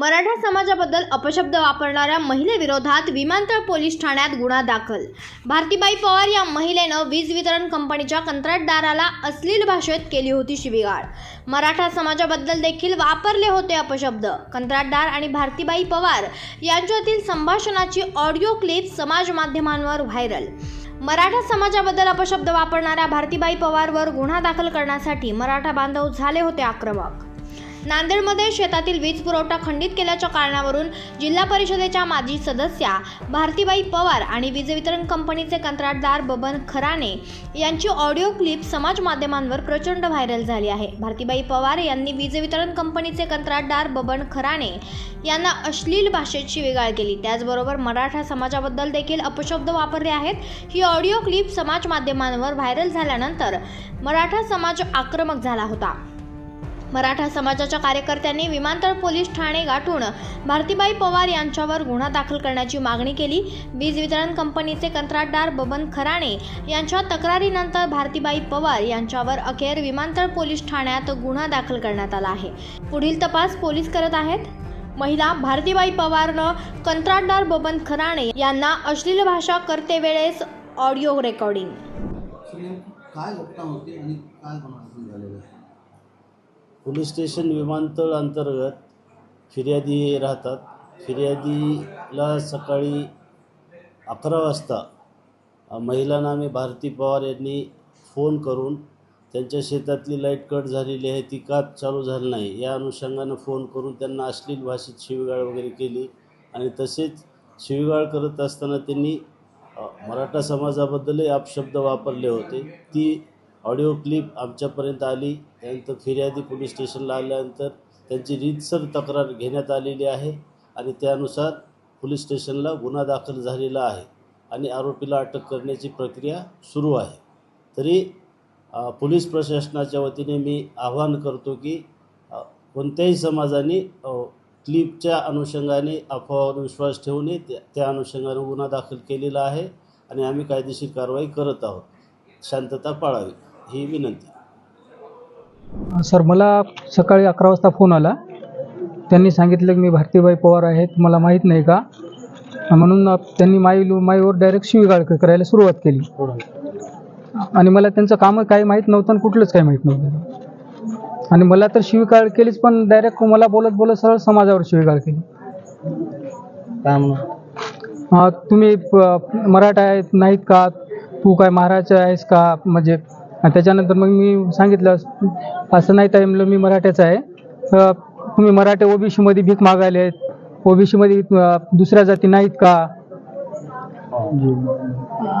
मराठा समाजाबद्दल अपशब्द वापरणाऱ्या महिलेविरोधात विमानतळ पोलीस ठाण्यात गुन्हा दाखल. भारतीबाई पवार या महिलेनं वीज वितरण कंपनीच्या कंत्राटदाराला अश्लील भाषेत केली होती शिवीगाळ. मराठा समाजाबद्दल देखील वापरले होते अपशब्द. कंत्राटदार आणि भारतीबाई पवार यांच्यातील संभाषणाची ऑडिओ क्लिप समाज माध्यमांवर व्हायरल. मराठा समाजाबद्दल अपशब्द वापरणाऱ्या भारतीबाई पवारवर गुन्हा दाखल करण्यासाठी मराठा बांधव झाले होते आक्रमक. नांदेडमध्ये शेतातील वीज पुरवठा खंडित केल्याच्या कारणावरून जिल्हा परिषदेच्या माजी सदस्या भारतीबाई पवार आणि वीज वितरण कंपनीचे कंत्राटदार बबन खराणे यांची ऑडिओ क्लिप समाज माध्यमांवर प्रचंड व्हायरल झाली आहे. भारतीबाई पवार यांनी वीज वितरण कंपनीचे कंत्राटदार बबन खराणे यांना अश्लील भाषेत शिवेगाळ केली. त्याचबरोबर मराठा समाजाबद्दल देखील अपशब्द वापरले आहेत. ही ऑडिओ क्लिप समाज माध्यमांवर व्हायरल झाल्यानंतर मराठा समाज आक्रमक झाला होता. मराठा समाजाच्या कार्यकर्त्यांनी विमानतळ पोलीस ठाणे गाठून भारतीबाई पवार यांच्यावर गुन्हा दाखल करण्याची मागणी केली. वीज वितरण कंपनीचे कंत्राटदार बबन खराणे यांच्या तक्रारीनंतर भारतीबाई पवार यांच्यावर अखेर विमानतळ पोलीस ठाण्यात गुन्हा दाखल करण्यात आला आहे. पुढील तपास पोलीस करत आहेत. महिला भारतीबाई पवारनं कंत्राटदार बबन खराणे यांना अश्लील भाषा करते वेळेस ऑडिओ रेकॉर्डिंग. काय होते आणि काय पोलीस स्टेशन विमानतळ अंतर्गत फिर्यादी राहतात. फिर्यादीला सकाळी अकरा वाजता महिलांना महिला नामे भारती पवार यांनी फोन करून त्यांच्या शेतातली लाइट कट झालेली आहे ती का चालू झाली नाही या अनुषंगानं फोन करून त्यांना अश्लील भाषेत शिवीगाळ वगैरे केली आणि तसेच शिवीगाळ करत असताना त्यांनी मराठा समाजाबद्दलही अपशब्द वापरले होते. ती ऑडिओ क्लिप आमच्यापर्यंत आली. त्यानंतर फिर्यादी पोलीस स्टेशनला आल्यानंतर त्यांची रीतसर तक्रार घेण्यात आलेली आहे आणि त्यानुसार पोलीस स्टेशनला गुन्हा दाखल झालेला आहे आणि आरोपीला अटक करण्याची प्रक्रिया सुरू आहे. तरी पोलीस प्रशासनाच्या वतीने मी आवाहन करतो की कोणत्याही समाजाने क्लिपच्या अनुषंगाने अफवावर विश्वास ठेवू नये त्या त्या अनुषंगाने गुन्हा दाखल केलेला आहे आणि आम्ही कायदेशीर कारवाई करत आहोत. शांतता पाळावी. ही विनंती. सर मला सकाळी अकरा वाजता फोन आला. त्यांनी सांगितलं की मी भारतीबाई पवार आहेत मला माहीत नाही का? म्हणून त्यांनी माई माईवर डायरेक्ट शिवीगाळ करायला सुरुवात केली. आणि मला त्यांचं कामं काही माहीत नव्हतं आणि कुठलंच काही माहीत नव्हतं. आणि मला तर शिवीगाळ केलीच पण डायरेक्ट मला बोलत बोलत सरळ समाजावर शिवीगाळ केली. काय म्हणून हा, तुम्ही मराठा आहेत नाहीत का? तू काय महाराज आहेस का? म्हणजे त्याच्यानंतर मग मी सांगितलं असं नाही ताई म्हणलं मी मराठ्याचा आहे. तुम्ही मराठे ओबीसीमध्ये भीक मागायले आहेत ओबीसीमध्ये दुसऱ्या जाती नाहीत का?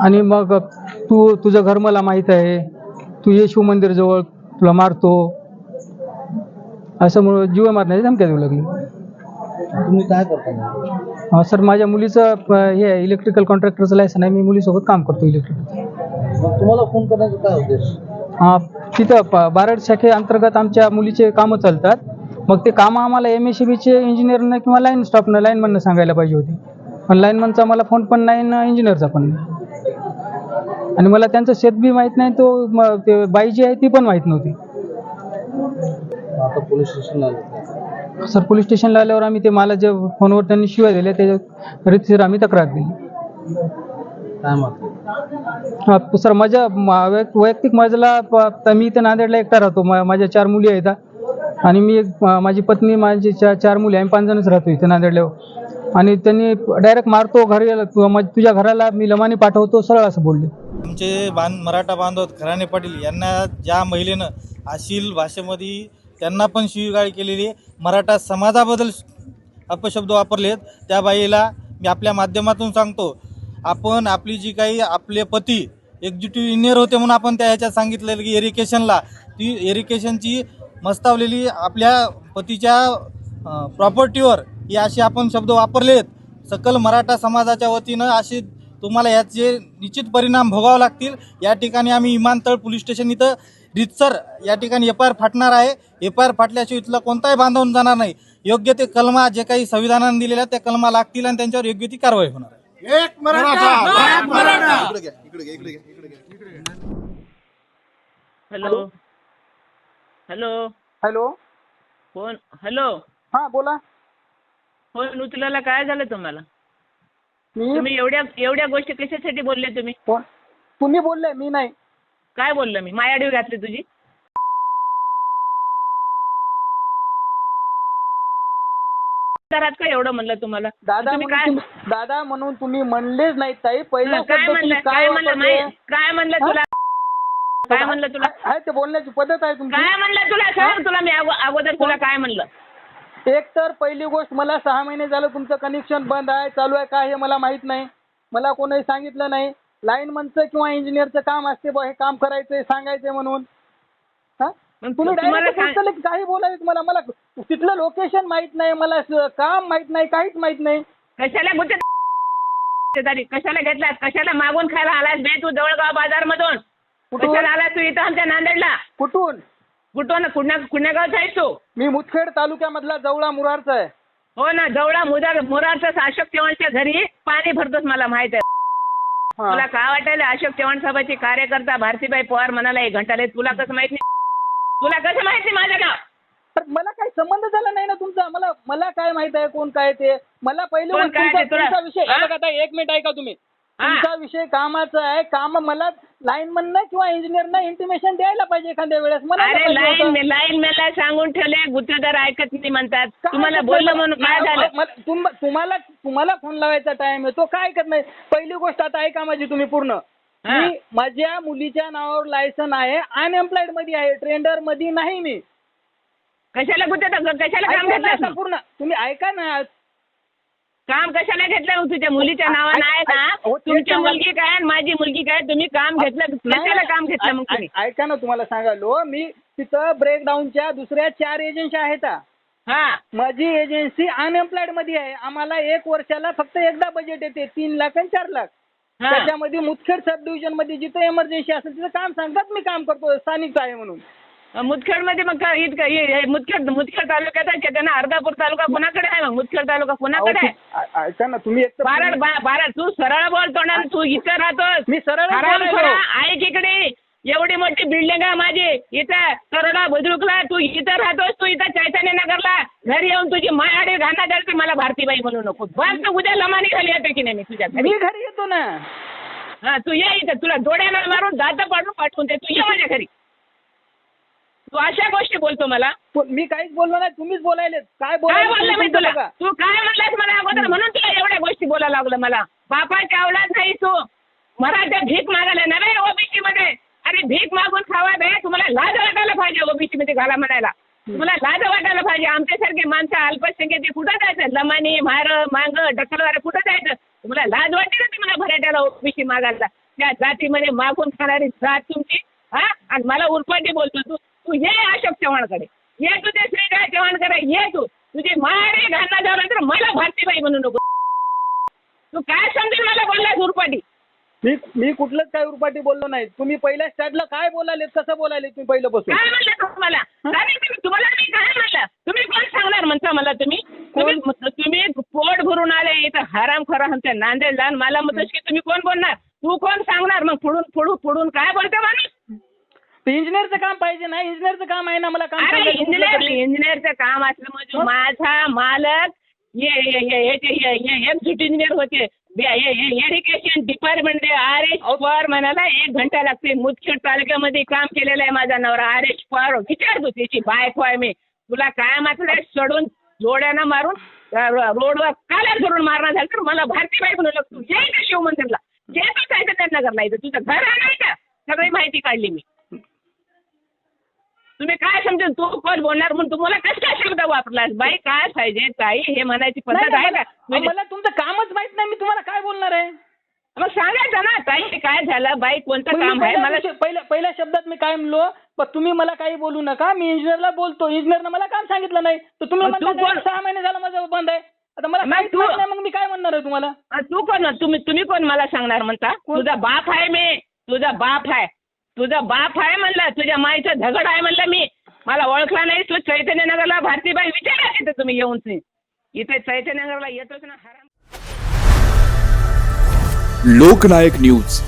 आणि मग तू तुझं घर मला माहीत आहे. तू येशू मंदिरजवळ तुला मारतो. असं म्हणून जीव मारण्याची धमक्या देऊ लागली. तुम्ही काय करता? सर माझ्या मुलीचं हे आहे इलेक्ट्रिकल कॉन्ट्रॅक्टरचं लायसन आहे. मी मुलीसोबत काम करतो इलेक्ट्रिकल मग तुम्हाला फोन करण्याचा काय उद्देश? हा तिथं प बारड शाखे अंतर्गत आमच्या मुलीचे कामं चालतात. मग ते कामं आम्हाला एम एस सी बीचे इंजिनियरनं किंवा लाईन स्टाफनं लाईनमननं सांगायला पाहिजे होती. पण लाईनमनचा मला फोन पण नाही ना इंजिनियरचा पण नाही. आणि मला त्यांचं शेत बी माहीत नाही तो म- ते बाई जी आहे ती पण माहीत नव्हती. आता पोलीस स्टेशनला आले सर पोलीस स्टेशनला आल्यावर आम्ही ते मला जे फोनवर त्यांनी शिवाय दिल्या त्याच्या रीतसर आम्ही तक्रार दिली. काय सर माझ्या वैयक्तिक माझ्याला प- तर मी इथं नांदेडला एकटा राहतो. माझ्या चार मुली आहेत आणि मी एक माझी पत्नी माझी चार चार मुली आम्ही पाच जणच राहतो इथं नांदेडला. आणि त्यांनी डायरेक्ट मारतो घरी तु- तुझ्या घराला मी लमाने पाठवतो सरळ असं बोलले. आमचे बांध मराठा बांधव खराने पाटील यांना ज्या महिलेनं अशील भाषेमध्ये त्यांना पण शिवीगाळ केलेली आहे मराठा समाजाबद्दल अपशब्द वापरले आहेत त्या बाईला मी आपल्या माध्यमातून सांगतो आपण आपली जी काही आपले पती एक्झिक्युटिव्ह इंजिनियर होते म्हणून आपण त्या ह्याच्यात सांगितलेलं की एरिकेशनला ती एरिकेशनची मस्तावलेली आपल्या पतीच्या प्रॉपर्टीवर ही असे आपण शब्द वापरले आहेत सकल मराठा समाजाच्या वतीनं असे तुम्हाला याचे निश्चित परिणाम भोगावे लागतील. या ठिकाणी आम्ही विमानतळ पोलीस स्टेशन इथं रितसर या ठिकाणी एफ आय आर फाटणार आहे. एफ आय आर फाटल्याशिवाय इथला कोणताही बांधवून जाणार नाही. योग्य ते कलमा जे काही संविधानाने दिलेल्या त्या कलमा लागतील आणि त्यांच्यावर योग्य ती कारवाई होणार आहे. हॅलो. हॅलो. हॅलो. कोण? हॅलो. हां बोला. फोन उचलायला काय झालं तुम्हाला? मी? तुम्ही एवढ्या एवढ्या गोष्टी कशासाठी बोलले तुम्ही? फोन तुम्ही बोलले मी नाही. काय बोललं मी? मायाडीव घातली तुझी? घरात का एवढं म्हणलं तुम्हाला? दादा तुम्ही म्हणून काय तुम्ही- दादा म्हणून तुम्ही म्हणलेच नाही ताई. पहिला काय शब्द तुम्ही म्हणलं काय काय म्हणलं वापरले? काय म्हणलं? तुला? काय म्हणलं तुला? आहे ते बोलण्याची पद्धत आहे तुमची. काय म्हणलं तुला? सांग तुला मी अगो- अगोदर तुला काय म्हणलं. एक तर पहिली गोष्ट मला सहा महिने झालं तुमचं कनेक्शन बंद आहे चालू आहे काय हे मला माहीत नाही. मला कोणी सांगितलं नाही. लाईनमनचं किंवा इंजिनियरचं काम असते बुवा हे काम करायचंय सांगायचंय म्हणून? मग तुम्ही तुम्हाला सांग- की काही बोलायचं मला मला तिथलं लोकेशन माहीत नाही मला स- काम माहीत नाही काहीच माहीत नाही. कशाला गुत्ते तरी कशाला घेतलास? कशाला मागून खायला आलास बे तू जवळगाव बाजार मधून कुठून? कशाला आलास तू इथं आमच्या नांदेडला? कुठून? कुठून? कुण्या कुण्या गावचा आहेस तू? मी मुदखेड तालुक्यामधला जवळा मुरारचा आहे. हो ना जवळा मुदार मुरारचं अशोक चव्हाणच्या घरी पाणी भरतोस मला माहीत आहे. हा. तुला काय वाटायला अशोक चव्हाण साहेबाची कार्यकर्ता भारतीबाई पवार म्हणाला एक घंटाले तुला कसं माहीत नाही? तुला कसं माहीत माझं नाव तर मला काही संबंध झाला नाही ना तुमचा मला मला काय माहीत आहे कोण काय ते मला पहिले कोण तुमचा ते तुला? तुमचा विषय हा? हे बघा आता एक मिनिट ऐका तुम्ही हा. तुमचा विषय कामाचा आहे काम मला लाईनमननं किंवा इंजिनियरनं इंटिमेशन द्यायला पाहिजे एखाद्या वेळेस मला अरे लाईन. लाईन मेला सांगून ठेवले गुत्तेदार ऐकत नाही म्हणतात तुम्हाला बोललं? म्हणून काय झालं तुम्हाला तुम्हाला फोन लावायचा टाइम आहे तो काय ऐकत नाही पहिली गोष्ट आता ऐका माझी तुम्ही पूर्ण. मी माझ्या मुलीच्या नावावर लायसन आहे अनएम्प्लॉइडमध्ये आहे ट्रेंडरमध्ये नाही मी. कशाला गुत्तेदार कशाला काम ऐका ना घेतलं पूर्ण. तुम्ही ऐका ना. काम कशाला घेतलं मग तुझ्या मुलीच्या नावानं आहे ना. हो, ते तुमची सांगा. मुलगी काय आणि माझी मुलगी काय? तुम्ही काम घेतलं कशाला काम घेतलं मग ऐ- तुम्ही. ऐ- ऐका ना तुम्हाला सांगालो मी तिथं ब्रेकडाऊनच्या दुसऱ्या चार एजन्सी आहेत. हा. हा माझी एजन्सी अनएम्प्लॉइडमध्ये आहे. आम्हाला एक वर्षाला फक्त एकदा बजेट येते तीन लाख आणि चार लाख. हा त्याच्यामध्ये मुदखेड सब डिव्हिजनमध्ये जिथं इमर्जन्सी असेल तिथं काम सांगतात मी काम करतो स्थानिक आहे म्हणून. मुदखेडमध्ये मग काय इतकं हे- हे मुदखेड मुदखेड तालुक्यात आहे का? त्यांना अर्धापूर तालुका कोणाकडे आहे मग? मुदखेड तालुका कोणाकडे आहे? ऐ- ऐका ना तुम्ही एक तर बारा बा- बारा तू सरळ बोलतो ना तू इथं राहतोस. मी सरळ बोलायलो. खोरा, ऐक इकडे. एवढी मोठी बिल्डिंग आहे माझी. इथं करोडा बुद्रुकला तू इथं राहतोस तू इथं चैतन्य नगरला घरी येऊन तुझी मायाडे घाणा द्याल मला भारतीबाई म्हणू नको. बस तू उद्या लमानी झाली येते की नाही मी तुझ्या घरी. मी घरी येतो ना. हा तू ये इथं. तुला डोळ्यानं मारून दात पाडून पाठवून दे. तू ये माझ्या घरी. तू अशा गोष्टी बोलतो मला. पण मी काहीच बोललो नाही तुम्हीच बोलायले काय काय बोललं मी तुला. तू काय म्हणलास मला अगोदर? म्हणून तुला एवढ्या गोष्टी बोलायला लागलं मला. बापाच्या अवलाद नाही तू. मराठा भीक मागायला नव्हे ओबीसी मध्ये. अरे भीक मागून खावा बे. तुम्हाला लाज वाटायला पाहिजे ओबीसी मध्ये घाला म्हणायला. तुम्हाला लाज वाटायला पाहिजे. आमच्यासारखे माणसं अल्पसंख्येचे कुठं जायचं? लमानी मार मांग डकलवार कुठं जायचं? तुम्हाला लाज वाटते ना तुम्हाला भराट्याला ओबीसी मागायला? त्या जातीमध्ये मागून खाणारी जात तुमची हा? आणि मला उरपाटी बोलतो तू. तू ये अशोक चव्हाणकडे. ये तू ते श्रीराय चव्हाणकडे. ये तू. तुझी मारे घालणार झालं तर मला भारतीबाई म्हणू नको. तू काय समजेल मला बोललास उरपाटी मी मी कुठलंच काय उरपाटी बोललो नाही तुम्ही पहिल्या स्टार्टला काय बोलाले कसं बोलाले तुम्ही पहिलं बसून काय म्हणलं तुम्हाला काय तुम्ही तुम्हाला मी काय म्हणलं तुम्ही कोण सांगणार म्हणता मला तुम्ही तुम्ही तुम्ही पोट भरून आले इथं हराम खरा नांदेडला आणि मला म्हणतोस की तुम्ही कोण बोलणार तू कोण सांगणार मग पुढून पुढून पुढून काय बोलतो माणूस ते इंजिनियरचं काम पाहिजे नाही इंजिनियरचं काम आहे ना मला काम अरे सांगायचं कुठलं इंजिनियर तरी. इंजिनियरचं काम असलं म्हणजे माझा मालक एक्झिट इंजिनियर होते education department R H Pawar म्हणाला एक घंटा लागते मुदखेड तालुक्यामध्ये काम केलेलं आहे माझा नवरा. आर एच पवार विचार तू त्याची बायको आहे मी. तुला काय मात्र सोडून जोड्यानं मारून रोडवर काला करून मारणार झालं तर मला भारतीबाई म्हणू लागतो जय का शिव मंदिरला जे तू चैतन्य नगरला इथं. तुझं घर का सगळी माहिती काढली मी. तुम्ही काय समजेल तू कोण बोलणार म्हणून तुम्हाला कसला शब्द वापरलास? बाई काय पाहिजे ताई? हे म्हणायची पद्धत आहे का मला मला तुमचं कामच माहीत नाही मी तुम्हाला काय बोलणार आहे? मग सांगायचं ना ताई काय झालं? बाई कोणतं काम आहे? मला पहिल्या पहिल्या शब्दात मी काय म्हणलो पण तुम्ही मला काही बोलू नका मी इंजिनियरला बोलतो इंजिनियरनं मला काम सांगितलं नाही. तर तुम्ही सहा महिने झालं माझं बंद आहे. आता मला तू- मग मी काय म्हणणार आहे तुम्हाला? तू कोण? तुम्ही तुम्ही कोण मला सांगणार म्हणता? तुझा बाप आहे मी. तुझा बाप आहे. तुझा बाप आहे म्हणलं तुझ्या माईचा झगड आहे म्हणलं मी. मला ओळखला नाही तू चैतन्यनगरला भारतीबाई विचारा तिथे तुम्ही येऊन. ते. इथे चैतन्यनगरला येतोच ना हराम. लोकनायक न्यूज.